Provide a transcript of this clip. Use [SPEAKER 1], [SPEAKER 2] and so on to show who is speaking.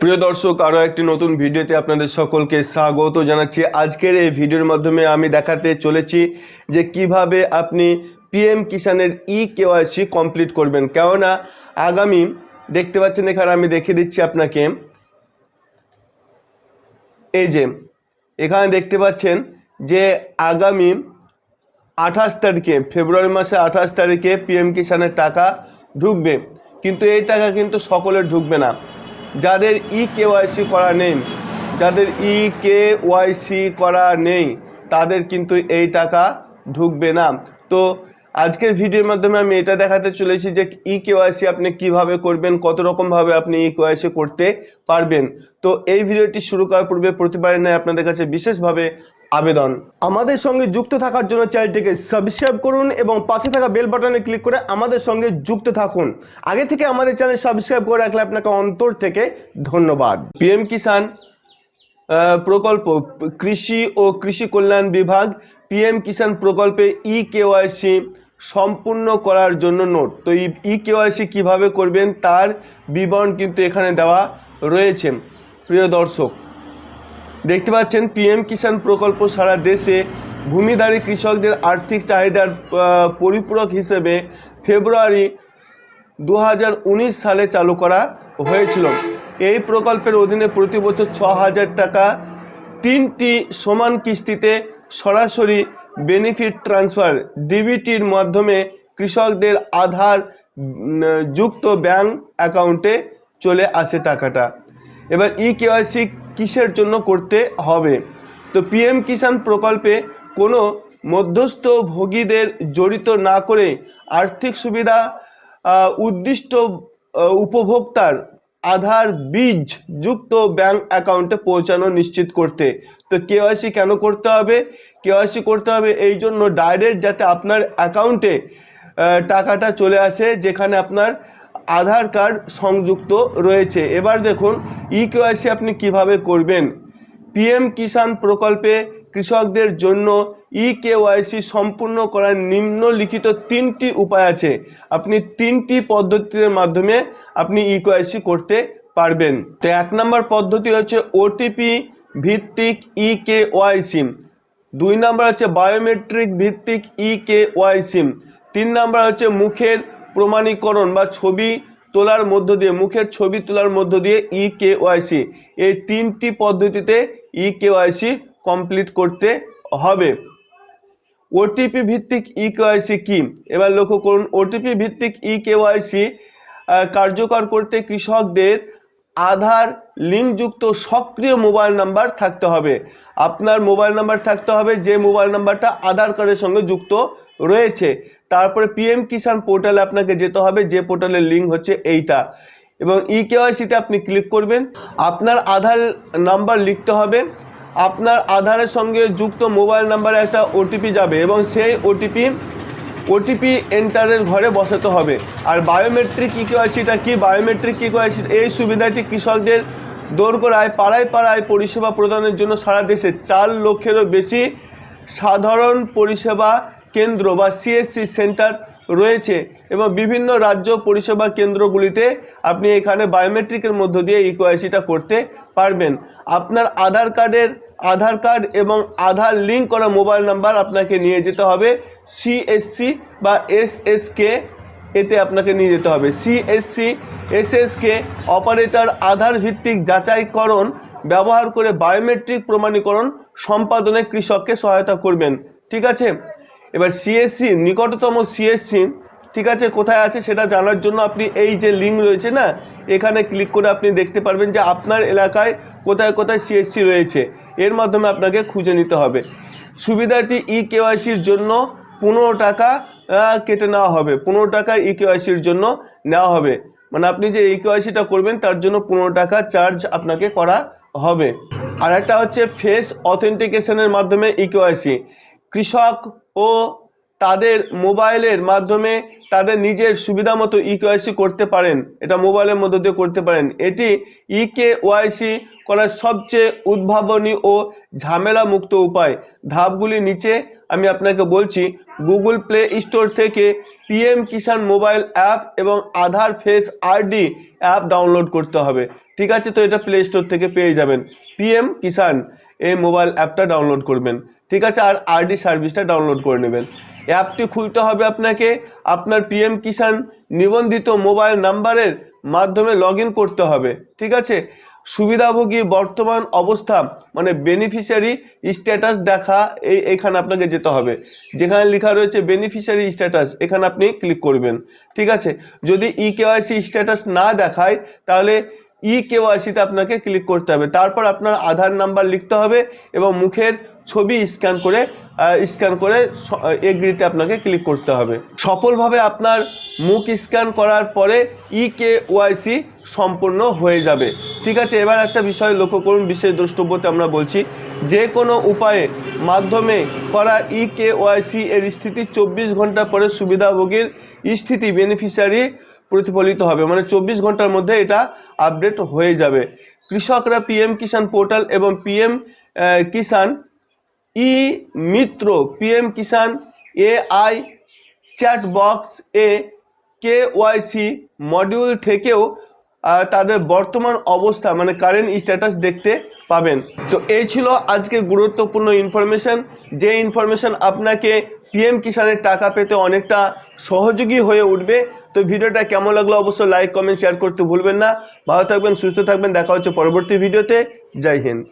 [SPEAKER 1] প্রিয় দর্শক আরও একটি নতুন ভিডিওতে আপনাদের সকলকে স্বাগত জানাচ্ছি। আজকের এই ভিডিওর মাধ্যমে আমি দেখাতে চলেছি যে কীভাবে আপনি পিএম কিষানের ই কেওয়াইসি কমপ্লিট করবেন। কেননা, আগামী, দেখতে পাচ্ছেন এখানে আমি দেখিয়ে দিচ্ছি আপনাকে। এই যে, এখানে দেখতে পাচ্ছেন যে আগামী আঠাশ তারিখে, ফেব্রুয়ারি মাসে আঠাশ তারিখে পিএম কিষানের টাকা ঢুকবে। কিন্তু এই টাকা কিন্তু সকলের ঢুকবে না। যাদের ই কেওয়াইসি করা নেই, যাদের ই কেওয়াইসি করা নেই, তাদের কিন্তু এই টাকা ঢুকবে না। তো আজকের ভিডিওর মাধ্যমে আমি এটা দেখাতে চলেছি যে ই কেওয়াইসি আপনি কীভাবে করবেন, কত রকমভাবে আপনি ই কেওয়াইসি করতে পারবেন। তো এই ভিডিওটি শুরু করার পূর্বে প্রতিবারের ন্যায় আপনাদের কাছে বিশেষভাবে আবেদন। আমাদের সঙ্গে যুক্ত থাকার জন্য চ্যানেলটিকে সাবস্ক্রাইব করুন এবং পাশে থাকা বেল বাটনে ক্লিক করে আমাদের সঙ্গে যুক্ত থাকুন। আগে থেকে আমাদের চ্যানেল সাবস্ক্রাইব করে রাখলে আপনাকে অন্তর থেকে ধন্যবাদ। পিএম কিষাণ প্রকল্প, কৃষি ও কৃষি কল্যাণ বিভাগ পিএম কিষাণ প্রকল্পে ই কেওয়াইসি সম্পূর্ণ করার জন্য নোট। তো ই কেওয়াইসি কীভাবে করবেন তার বিবরণ কিন্তু এখানে দেওয়া রয়েছে। প্রিয় দর্শক দেখতে পাচ্ছেন পিএম কিষাণ প্রকল্প সারা দেশে ভূমিধারী কৃষকদের আর্থিক চাহিদার পরিপূরক হিসেবে ফেব্রুয়ারি দু হাজার উনিশ সালে চালু করা হয়েছিল। এই প্রকল্পের অধীনে প্রতি বছর ছ হাজার টাকা তিনটি সমান কিস্তিতে সরাসরি বেনিফিট ট্রান্সফার ডিবিটির মাধ্যমে কৃষকদের আধার যুক্ত ব্যাংক অ্যাকাউন্টে চলে আসে টাকাটা। এবার ই কেওয়াইসি কিসের জন্য করতে হবে? তো পিএম কিষাণ প্রকল্পে কোনো মধ্যস্থ ভোগীদের জড়িত না করে আর্থিক সুবিধা উদ্দিষ্ট উপভোক্তার আধার বীজ যুক্ত ব্যাংক অ্যাকাউন্টে পৌঁছানো নিশ্চিত করতে। তো কেওয়াইসি কেন করতে হবে? কেওয়াইসি করতে হবে এই জন্য ডাইরেক্ট যাতে আপনার অ্যাকাউন্টে টাকাটা চলে আসে যেখানে আপনার আধার কার্ড সংযুক্ত রয়েছে। এবার দেখুন ই কেওয়াইসি আপনি কীভাবে করবেন? পিএম কিষাণ প্রকল্পে কৃষকদের জন্য ই কেওয়াইসি সম্পূর্ণ করার নিম্নলিখিত তিনটি উপায় আছে। আপনি তিনটি পদ্ধতির মাধ্যমে আপনি ই কেওয়াইসি করতে পারবেন। তো এক নম্বর পদ্ধতি হচ্ছে ওটিপি ভিত্তিক ই কে ওয়াইসি দুই নাম্বার হচ্ছে বায়োমেট্রিক ভিত্তিক ই কে ওয়াইসি তিন নম্বর হচ্ছে মুখের প্রমাণীকরণ বা ছবি তোলার মধ্য দিয়ে, মুখের ছবি তোলার মধ্য দিয়ে ই কে ওয়াইসি এই তিনটি পদ্ধতিতে ই কে ওয়াইসি কমপ্লিট করতে হবে। ওটিপি ভিত্তিক ই কেওয়াইসি কি? এবার লক্ষ্য করুন ওটিপি ভিত্তিক ই কেওয়াইসি কার্যকর করতে কৃষকদের আধার, লিঙ্কযুক্ত সক্রিয় মোবাইল নাম্বার থাকতে হবে। আপনার মোবাইল নাম্বার থাকতে হবে, যে মোবাইল নাম্বারটা আধার কার্ডের সঙ্গে যুক্ত রয়েছে। তারপরে পিএম কিষাণ পোর্টালে আপনাকে যেতে হবে, যে পোর্টালের লিঙ্ক হচ্ছে এইটা। এবং ই কেওয়াইসিতে আপনি ক্লিক করবেন। আপনার আধার নাম্বার লিখতে হবে। আপনার আধারের সঙ্গে যুক্ত মোবাইল নাম্বারে একটা ওটিপি যাবে এবং সেই ওটিপি ওটিপি এন্টারের ঘরে বসাতে হবে। আর বায়োমেট্রিক ই কেওয়াইসিটা কি? বায়োমেট্রিক ই কেওয়াইসি এই সুবিধাটি কৃষকদের দোরগোড়ায় পাড়ায় পাড়ায় পরিষেবা প্রদানের জন্য সারা দেশে চার লক্ষেরও বেশি সাধারণ পরিষেবা কেন্দ্র বা সিএসসি সেন্টার রয়েছে এবং বিভিন্ন রাজ্য পরিষেবা কেন্দ্রগুলিতে আপনি এখানে বায়োমেট্রিকের মধ্য দিয়ে ইকোয়াইসিটা করতে পারবেন। আপনার আধার কার্ডের, আধার কার্ড এবং আধার লিঙ্ক করা মোবাইল নাম্বার আপনাকে নিয়ে যেতে হবে। সিএসসি বা এসএসকে এতে আপনাকে নিয়ে যেতে হবে। সিএসসি এসএসকে অপারেটর আধার ভিত্তিক যাচাইকরণ ব্যবহার করে বায়োমেট্রিক প্রমাণীকরণ সম্পাদনে কৃষককে সহায়তা করবেন। ঠিক আছে? এবার সিএসসি নিকটতম সিএসসি ঠিক আছে? কোথায় আছে সেটা জানার জন্য আপনি এই যে লিঙ্ক রয়েছে না, এখানে ক্লিক করে আপনি দেখতে পারবেন যে আপনার এলাকায় কোথায় কোথায় সিএসসি রয়েছে। এর মাধ্যমে আপনাকে খুঁজে নিতে হবে। সুবিধাটি ই কেওয়াইসির জন্য পনেরো টাকা কেটে নেওয়া হবে। পনেরো টাকা ইকেওয়াইসির কেওয়াইসির জন্য নেওয়া হবে। মানে আপনি যে ই কেওয়াইসিটা করবেন, তার জন্য পনেরো টাকা চার্জ আপনাকে করা হবে। আর একটা হচ্ছে ফেস অথেন্টিকেশনের মাধ্যমে ই কেওয়াইসি কৃষক ও তাদের মোবাইলের মাধ্যমে তাদের নিজের সুবিধা মতো ই কেওয়াইসি করতে পারেন। এটা মোবাইলের মধ্য দিয়ে করতে পারেন। এটি ই কে ওয়াইসি করার সবচেয়ে উদ্ভাবনী ও ঝামেলা মুক্ত উপায়। ধাপগুলি নিচে আমি আপনাকে বলছি, গুগল প্লে স্টোর থেকে পিএম কিষাণ মোবাইল অ্যাপ এবং Aadhaar face RD app download করতে হবে। ঠিক আছে, তো এটা প্লে স্টোর থেকে পেয়ে যাবেন। পিএম কিষাণ, এই মোবাইল অ্যাপটা ডাউনলোড করবেন। ঠিক আছে, আর আরডি সার্ভিসটা ডাউনলোড করে নেবেন। অ্যাপটি খুলতে হবে আপনাকে, আপনার পিএম কিষান নিবন্ধিত মোবাইল নাম্বারের মাধ্যমে লগ করতে হবে, ঠিক আছে? সুবিধাভোগী বর্তমান অবস্থা মানে বেনিফিশিয়ারি স্ট্যাটাস দেখা, এই, এখানে আপনাকে যেতে হবে। যেখানে লেখা রয়েছে বেনিফিশিয়ারি স্ট্যাটাস এখানে আপনি ক্লিক করবেন, ঠিক আছে? যদি ই কেওয়াইসি স্ট্যাটাস না দেখায়, তাহলে ই কেওয়াইসিতে আপনাকে ক্লিক করতে হবে। তারপর আপনার আধার নাম্বার লিখতে হবে এবং মুখের ছবি স্ক্যান করে স্ক্যান করে এগ্রিতে আপনাকে ক্লিক করতে হবে। সফলভাবে আপনার মুখ স্ক্যান করার পরে ই কে ওয়াইসি সম্পূর্ণ হয়ে যাবে। ঠিক আছে, এবার একটা বিষয় লক্ষ্য করুন, বিশেষ দ্রষ্টব্যতে আমরা বলছি, যে কোনো উপায়ে মাধ্যমে করা ই কে ওয়াইসি এর স্থিতি চব্বিশ ঘণ্টা পরে সুবিধাভোগীর স্থিতি বেনিফিশিয়ারি প্রতিফলিত হবে। মানে চব্বিশ ঘণ্টার মধ্যে এটা আপডেট হয়ে যাবে। কৃষকরা পিএম কিষাণ পোর্টাল এবং PM Kisan e Mitra PM Kisan AI chat box e K YC module থেকেও তাদের বর্তমান অবস্থা মানে কারেন্ট স্ট্যাটাস দেখতে পাবেন। তো এই ছিল আজকে গুরুত্বপূর্ণ ইনফরমেশন যে ইনফরমেশন আপনাকে পিএম কিষাণের টাকা পেতে অনেকটা সহযোগী হয়ে উঠবে তো ভিডিওটা কেমন লাগল অবশ্যই লাইক কমেন্ট শেয়ার করতে ভুলবেন না। ভালো থাকবেন, সুস্থ থাকবেন, দেখা হচ্ছে পরবর্তী ভিডিওতে। জয় হিন্দ।